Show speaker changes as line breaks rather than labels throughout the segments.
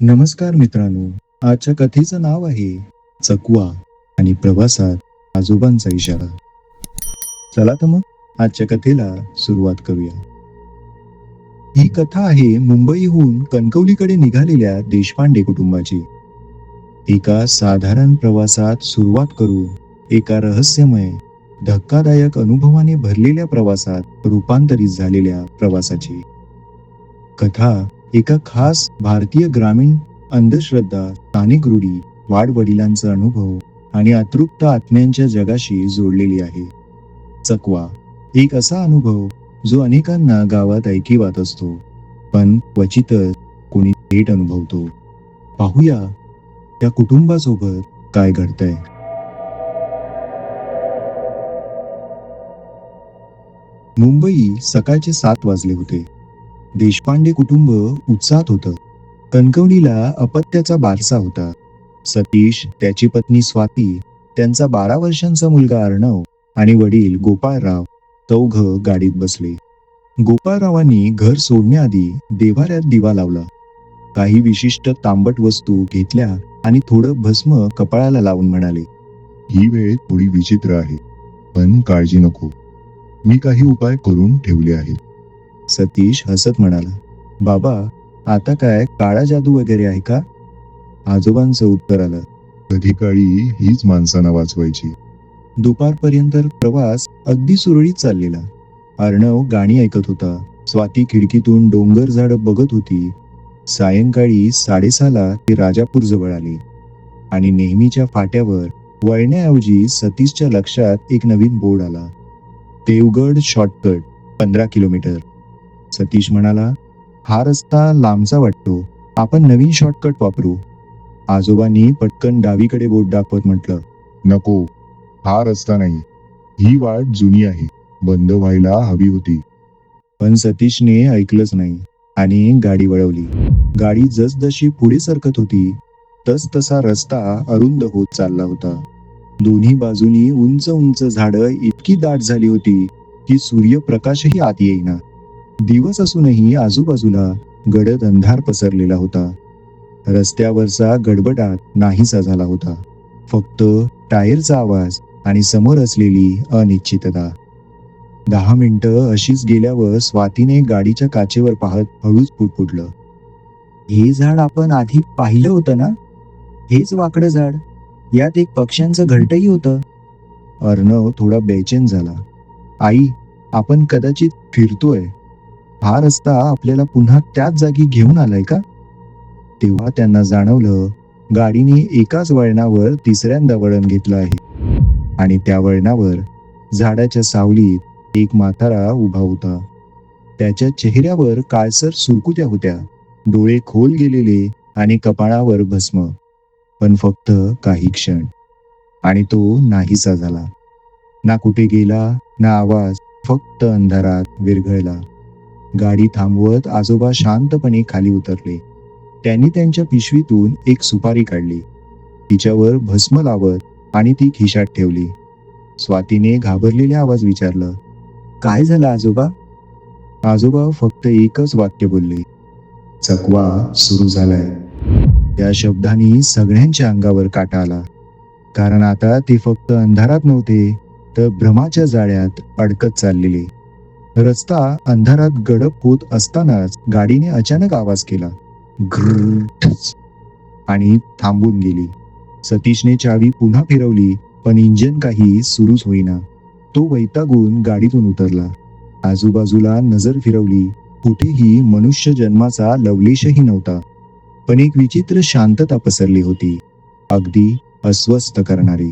नमस्कार मित्रांनो आजच्या कथेचं नाव आहे चकवा आणि प्रवासात आजोबांचा इशारा. चला तर मग आजच्या कथेला सुरुवात करूया. ही कथा आहे मुंबईहून कणकवलीकडे निघालेल्या देशपांडे कुटुंबाची. एका साधारण प्रवासात सुरुवात करून एका रहस्यमय धक्कादायक अनुभवाने भरलेल्या प्रवासात रूपांतरित झालेल्या प्रवासाची. कथा एका खास भारतीय ग्रामीण अंधश्रद्धा स्थानिक रूढी वाडवडिलांचा अनुभव आणि अतृप्त आत्म्यांच्या जगाशी जोडलेली आहे. चकवा. एक असा अनुभव जो अनेकांना गावात ऐकिवात असतो पण क्वचितच कोणी थेट अनुभवतो. पाहूया त्या कुटुंबासोबत काय घडतंय? मुंबई सकाळचे सात वाजले होते. देशपांडे कुटुंब उत्साहात होतं. कणकवलीला अपत्याचा बारसा होता. सतीश त्याची पत्नी स्वाती त्यांचा बारा वर्षांचा मुलगा अर्णव आणि वडील गोपाळराव चौघ गाडीत बसले. गोपाळरावांनी घर सोडण्याआधी देवाऱ्यात दिवा लावला. काही विशिष्ट तांबट वस्तू घेतल्या आणि थोडं भस्म कपाळाला लावून म्हणाले
ही वेळ थोडी विचित्र आहे पण काळजी नको. मी काही उपाय करून ठेवले आहेत.
सतीश हसत म्हणाला बाबा आता काय? काळा जादू वगैरे आहे का? आजोबांचं उत्तर आलं
कधी काळी हीच माणसांना वाचवायची.
दुपारपर्यंत प्रवास अगदी सुरळीत चाललेला. अर्णव गाणी ऐकत होता. स्वाती खिडकीतून डोंगर झाड बघत होती. सायंकाळी साडेसहाला ते राजापूर जवळ आले आणि नेहमीच्या फाट्यावर वळण्याऐवजी सतीशच्या लक्षात एक नवीन बोर्ड आला. देवगड शॉर्टकट पंधरा किलोमीटर. सतीश म्हणाला हा रस्ता लांबचा वाटतो. आपण नवीन शॉर्टकट वापरू. आजोबांनी पटकन डावीकडे बोट दाखवत म्हटलं
नको. हा रस्ता नाही. ही वाट जुनी आहे. बंद व्हायला हवी होती.
पण सतीशने ऐकलंच नाही आणि गाडी वळवली. गाडी जसजशी पुढे सरकत होती तस तसा रस्ता अरुंद होत चालला होता. दोन्ही बाजूनी उंच उंच झाडं इतकी दाट झाली होती की सूर्यप्रकाशही आत येईना. दिवस असूनही आजूबाजूला गडद अंधार पसरलेला होता. रस्त्यावरचा गडबडाट नाहीसा झाला होता. फक्त टायरचा आवाज आणि समोर असलेली अनिश्चितता. दहा मिनिटं अशीच गेल्यावर स्वातीने गाडीच्या काचेवर पाहत हळूच पुटपुटलं हे झाड आपण आधी पाहिलं होतं ना? हेच वाकडं झाड. यात एक पक्ष्यांचं घरटही होतं. अर्णव थोडा बेचैन झाला. आई आपण कदाचित फिरतोय. हा रस्ता आपल्याला पुन्हा त्याच जागी घेऊन आलाय का? तेव्हा त्यांना जाणवलं गाडीने एकाच वळणावर तिसऱ्यांदा वळण घेतलं आहे. आणि त्या वळणावर झाडाच्या सावलीत एक म्हातारा उभा होता. त्याच्या चेहऱ्यावर काळसर सुरकुत्या होत्या. डोळे खोल गेलेले आणि कपाळावर भस्म. पण फक्त काही क्षण. आणि तो नाहीसा झाला. ना कुठे गेला ना आवाज फक्त अंधारात विरघळला. गाडी थांबवत आजोबा शांतपणे खाली उतरले. त्यांनी त्यांच्या पिशवीतून एक सुपारी काढली. तिच्यावर भस्म लावत आणि ती खिशात ठेवली. स्वातीने घाबरलेल्या आवाज विचारलं काय झालं आजोबा? आजोबा फक्त एकच वाक्य बोलले चकवा सुरू झालाय. त्या शब्दांनी सगळ्यांच्या अंगावर काटा आला. कारण आता ते फक्त अंधारात नव्हते तर भ्रमाच्या जाळ्यात अडकत चाललेले. रस्ता अंधारात गडप होत असतानाच गाडीने अचानक आवाज केला. घ्रर आणि थांबून गेली सतीशने चावी पुन्हा फिरवली पण इंजन काही सुरूच होईना तो वैतागून गाडीतून उतरला आजूबाजूला नजर फिरवली कुठेही मनुष्य जन्माचा लवलेशही नव्हता पण एक विचित्र शांतता पसरली होती अगदी अस्वस्थ करणारी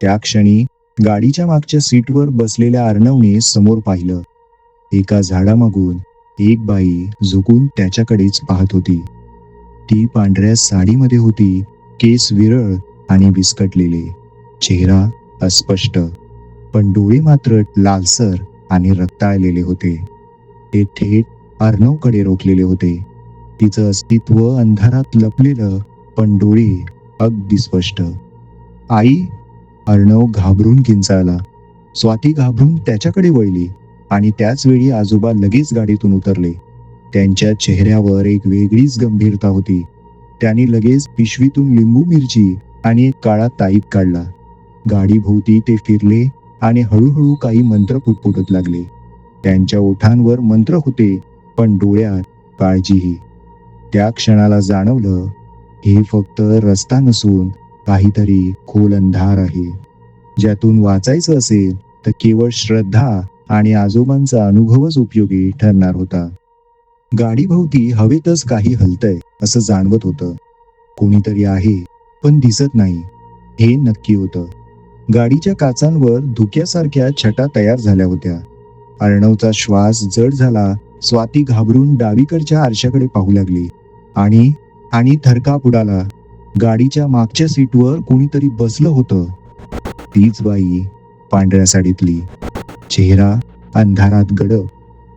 त्या क्षणी गाडीच्या मागच्या सीटवर बसलेल्या अर्णवने समोर पाहिलं एका झाडामागून एक बाई झुकून त्याच्याकडेच पाहत होती. ती पांढऱ्या साडीमध्ये होती केस विरळ आणि विस्कटलेले. चेहरा अस्पष्ट. पण डोळे मात्र लालसर आणि रक्ताळलेले होते. ते थेट अर्णवकडे रोखलेले होते. तिचं अस्तित्व अंधारात लपलेलं पण डोळे अगदी स्पष्ट. आई अर्णव घाबरून किंचाळला. स्वाती घाबरून त्याच्याकडे वळली. आणि त्याचवेळी आजोबा लगेच गाडीतून उतरले. त्यांच्या चेहऱ्यावर एक वेगळीच गंभीरता होती. त्यांनी लगेच पिशवीतून लिंबू मिरची आणि एक काळा ताईत काढला. गाडीभोवती ते फिरले आणि हळूहळू काही मंत्र पुटपुटत लागले. त्यांच्या ओठांवर मंत्र होते पण डोळ्यात काळजीही. त्या क्षणाला जाणवलं हे फक्त रस्ता नसून काहीतरी खोल अंधार आहे. ज्यातून वाचायचं असेल तर केवळ श्रद्धा आणि आजोबांचा अनुभवच उपयोगी ठरणार होता. गाडीभोवती हवेतच काही हलतंय असं जाणवत होतं. कोणीतरी आहे पण दिसत नाही. हे नक्की होतं. गाडीच्या काचांवर धुक्यासारख्या छटा तयार झाल्या होत्या. अर्णवचा श्वास जड झाला स्वाती घाबरून डावीकडच्या आरशाकडे पाहू लागली. आणि आणि थरकाप उडाला. गाडीच्या मागच्या सीटवर कोणीतरी बसलं होतं. तीच बाई पांढऱ्या साडीतली. चेहरा अंधारात गडप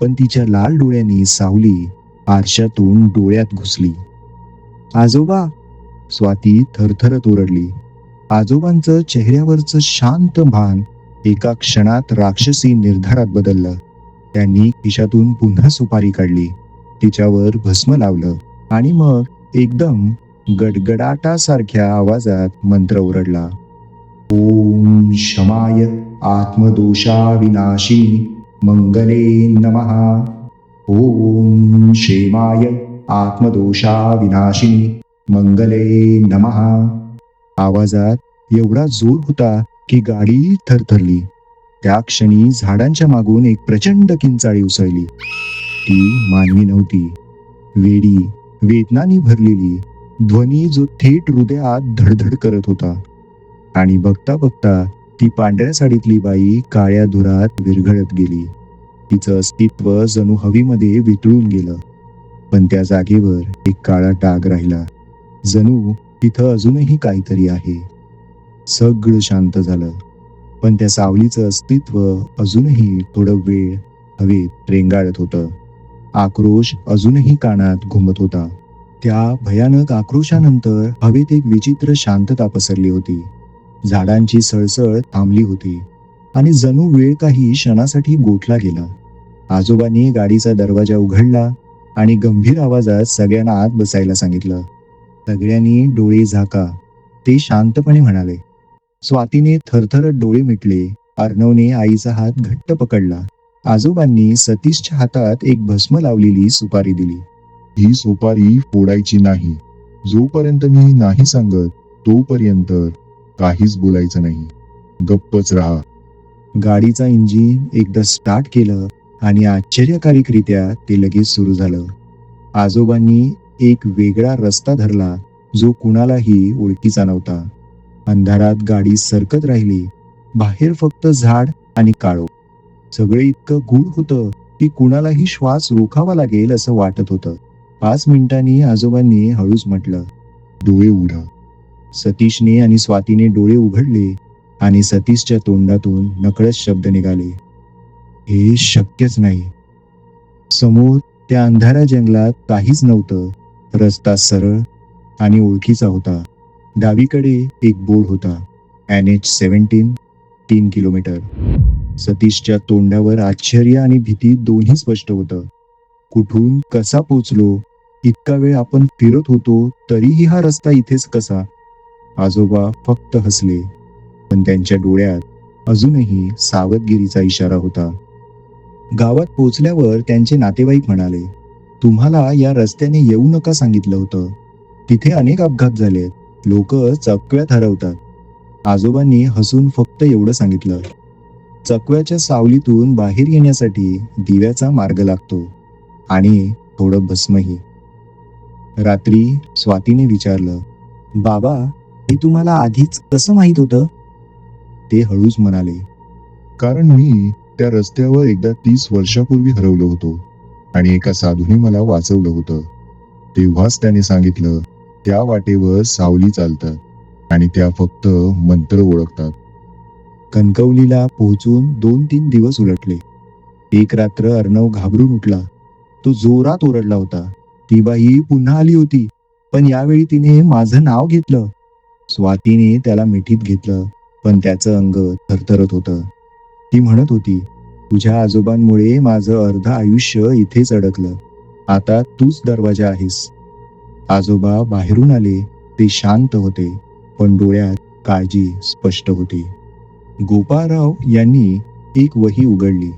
पण तिच्या लाल डोळ्यांनी सावली आरशातून डोळ्यात घुसली. आजोबा? स्वाती थरथरत ओरडली. आजोबांचं चेहऱ्यावरचं शांत भान एका क्षणात राक्षसी निर्धारात बदललं. त्यांनी खिशातून पुन्हा सुपारी काढली. तिच्यावर भस्म लावलं. आणि मग एकदम गडगडाटासारख्या आवाजात मंत्र ओरडला. ओम शमाय आत्मदोषा विनाशिनी मंगले नमः। ओम क्षेमाय आत्मदोषा विनाशिनी मंगले नमः। आवाजात एवढा जोर होता की गाडी थरथरली. त्या क्षणी झाडांच्या मागून एक प्रचंड किंचाळी उसळली. ती मानवी नव्हती. वेडी वेदनानी भरलेली ध्वनी जो थेट हृदयात धडधड करत होता. आणि बघता बघता ती पांढऱ्या साडीतली बाई काळ्या धुरात विरघळत गेली. तिचं अस्तित्व जणू हवीमध्ये वितळून गेलं. पण त्या जागेवर एक काळा डाग राहिला. जणू तिथं अजूनही काहीतरी आहे. सगळं शांत झालं. पण त्या सावलीचं अस्तित्व अजूनही थोडं वेळ हवेत रेंगाळत होतं. आक्रोश अजूनही कानात घुमत होता. त्या भयानक आक्रोशानंतर हवेत एक विचित्र शांतता पसरली होती. झाडांची सळसळ थांबली होती आणि जणू वेळ काही क्षणासाठी गोठला गेला. आजोबांनी गाडीचा दरवाजा उघडला आणि गंभीर आवाजात सगळ्यांना आत बसायला सांगितलं. सगळ्यांनी डोळे झाका. ते शांतपणे म्हणाले स्वातीने थरथरत डोळे मिटले. अर्णवने आईचा हात घट्ट पकडला. आजोबांनी सतीशच्या हातात एक भस्म लावलेली सुपारी दिली.
ही सुपारी फोडायची नाही. जोपर्यंत मी नाही सांगत तोपर्यंत काहीच बोलायचं नाही. गप्पच राहा.
गाडीचा इंजिन एकदा स्टार्ट केलं आणि आश्चर्यकारकरित्या ते लगेच सुरू झालं. आजोबांनी एक वेगळा रस्ता धरला जो कुणालाही ओळखीचा नव्हता. अंधारात गाडी सरकत राहिली. बाहेर फक्त झाड आणि काळो. सगळे इतकं गूढ होतं की कुणालाही श्वास रोखावा लागेल असं वाटत होतं. पाच मिनिटांनी आजोबांनी हळूच म्हटलं
डोळे उघडा.
सतीशने आणि स्वातीने डोळे उघडले आणि सतीशच्या तोंडातून नकळत शब्द निघाले. हे शक्यच नाही. समोर त्या अंधारा जंगलात काहीच नव्हतं. रस्ता सरळ आणि ओळखीचा होता. डावीकडे एक बोर्ड होता. एन एच सेव्हन्टीन तीन किलोमीटर. सतीशच्या तोंडावर आश्चर्य आणि भीती दोन्ही स्पष्ट होतं. कुठून कसा पोचलो? इतका वेळ आपण फिरत होतो तरीही हा रस्ता इथेच कसा? आजोबा फक्त हसले पण त्यांच्या डोळ्यात अजूनही सावधगिरीचा इशारा होता. गावात पोचल्यावर त्यांचे नातेवाईक म्हणाले तुम्हाला या रस्त्याने येऊ नका सांगितलं होतं. तिथे अनेक अपघात झालेत लोक चकव्यात हरवतात आजोबांनी हसून फक्त एवढं सांगितलं. चकव्याच्या सावलीतून बाहेर येण्यासाठी दिव्याचा मार्ग लागतो आणि थोडं भस्मही. रात्री स्वातीने विचारलं बाबा हे तुम्हाला आधीच कसं माहीत होतं? ते हळूच म्हणाले
कारण मी त्या रस्त्यावर एकदा तीस वर्षापूर्वी हरवलो होतो आणि एका साधूने मला वाचवलं होतं. तेव्हाच त्याने सांगितलं त्या वाटेवर सावली चालतात आणि त्या फक्त मंत्र ओळखतात.
कणकवलीला पोहोचून दोन तीन दिवस उलटले. एक रात्र अर्णव घाबरून उठला. तो जोरात ओरडला होता. ती बाई पुन्हा आली होती पण यावेळी तिने माझं नाव घेतलं. स्वातीने त्याला मिठीत घेतलं पण त्याचं अंग थरथरत होतं. ती म्हणत होती तुझ्या आजोबांमुळे माझं अर्ध आयुष्य इथेच अडकलं. आता तूच दरवाजा आहेस. आजोबा बाहेरून आले ते शांत होते पण डोळ्यात काळजी स्पष्ट होती. गोपाळराव यांनी एक वही उघडली.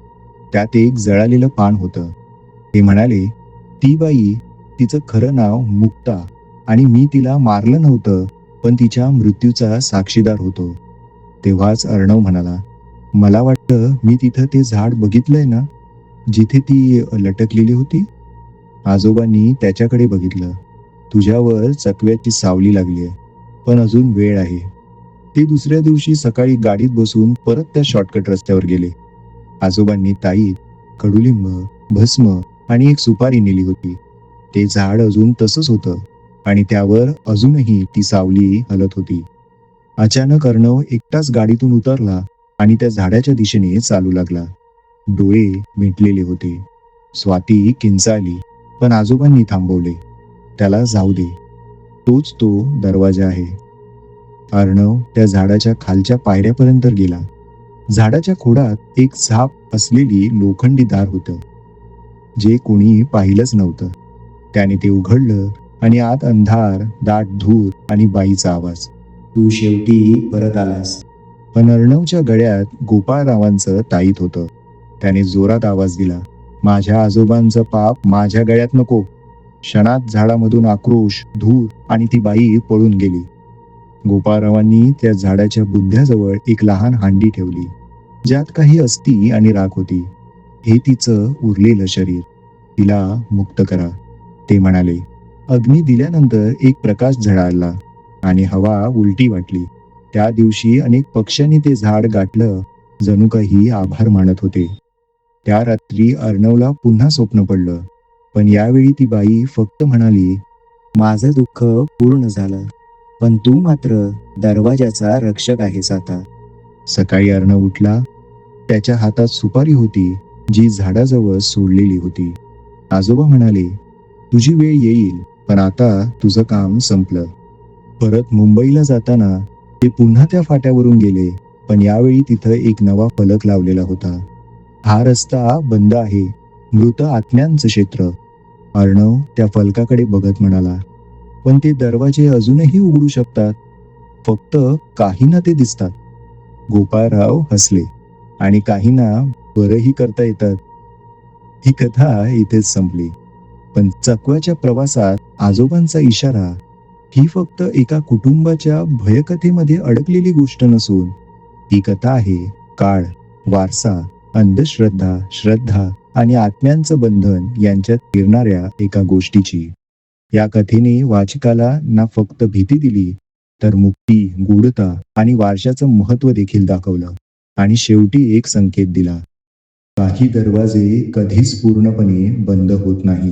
त्यात एक जळालेलं पान होतं. ते म्हणाले ती बाई तिचं खरं नाव मुक्ता आणि मी तिला मारलं नव्हतं. पण तिच्या मृत्यूचा साक्षीदार होतो. तेव्हाच अर्णव म्हणाला मला वाटतं मी तिथं ते झाड बघितलंय ना? जिथे ती लटकलेली होती? आजोबांनी त्याच्याकडे बघितलं. तुझ्यावर चकव्याची सावली लागली आहे पण अजून वेळ आहे. ते दुसऱ्या दिवशी सकाळी गाडीत बसून परत त्या शॉर्टकट रस्त्यावर गेले. आजोबांनी ताईत कडुलिंब भस्म आणि एक सुपारी नेली होती. ते झाड अजून तसंच होतं. आणि त्यावर अजूनही ती सावली हलत होती. अचानक अर्णव एकटाच गाडीतून उतरला आणि त्या झाडाच्या दिशेने चालू लागला. डोळे मिटलेले होते. स्वाती किंचाळली पण आजोबांनी थांबवले. त्याला जाऊ दे. तोच तो दरवाजा आहे. अर्णव त्या झाडाच्या खालच्या पायऱ्यापर्यंत गेला. झाडाच्या खोडात एक झाप असलेली लोखंडी दार होतं. जे कोणी पाहिलंच नव्हतं. त्याने ते उघडलं आणि आत अंधार दाट धूर आणि बाईचा आवाज. तू शेवटी परत आलास. पण अर्णवच्या गळ्यात गोपाळरावांचं ताईत होतं. त्याने जोरात आवाज दिला माझ्या आजोबांचं पाप माझ्या गळ्यात नको. क्षणात झाडामधून आक्रोश धूर आणि ती बाई पळून गेली. गोपाळरावांनी त्या झाडाच्या बुंध्याजवळ एक लहान हांडी ठेवली ज्यात काही अस्थी आणि राख होती. हे तिचं उरलेलं शरीर. तिला मुक्त करा ते म्हणाले. अग्नी दिल्यानंतर एक प्रकाश झळाळला आणि हवा उलटी वाटली. त्या दिवशी अनेक पक्ष्यांनी ते झाड गाठलं जणू काही आभार मानत होते. त्या रात्री अर्णवला पुन्हा स्वप्न पडलं पण यावेळी ती बाई फक्त म्हणाली माझं दुःख पूर्ण झालं पण तू मात्र दरवाजाचा रक्षक आहेस आता. सकाळी अर्णव उठला त्याच्या हातात सुपारी होती जी झाडाजवळ सोडलेली होती. आजोबा म्हणाले तुझी वेळ येईल पण आता तुझं काम संपलं. परत मुंबईला जाताना ते पुन्हा त्या फाट्यावरून गेले पण यावेळी तिथं एक नवा फलक लावलेला होता. हा रस्ता बंद आहे मृत आत्म्यांचं क्षेत्र. अर्णव त्या फलकाकडे बघत म्हणाला पण ते दरवाजे अजूनही उघडू शकतात. फक्त काहींना ते दिसतात. गोपाळराव हसले आणि काहींना बरंही करता येतात. ही कथा इथेच संपली. पण चकवाच्या प्रवासात आजोबांचा इशारा ही फक्त एका कुटुंबाच्या भयकथेमध्ये अडकलेली गोष्ट नसून ही कथा आहे काळ वारसा अंधश्रद्धा श्रद्धा आणि आत्म्यांचं बंधन यांच्यात फिरणाऱ्या एका गोष्टीची. या कथेने वाचकाला ना फक्त भीती दिली तर मुक्ती गूढता आणि वारशाचं महत्त्व देखील दाखवलं आणि शेवटी एक संकेत दिला. काही दरवाजे कधीच पूर्णपणे बंद होत नाही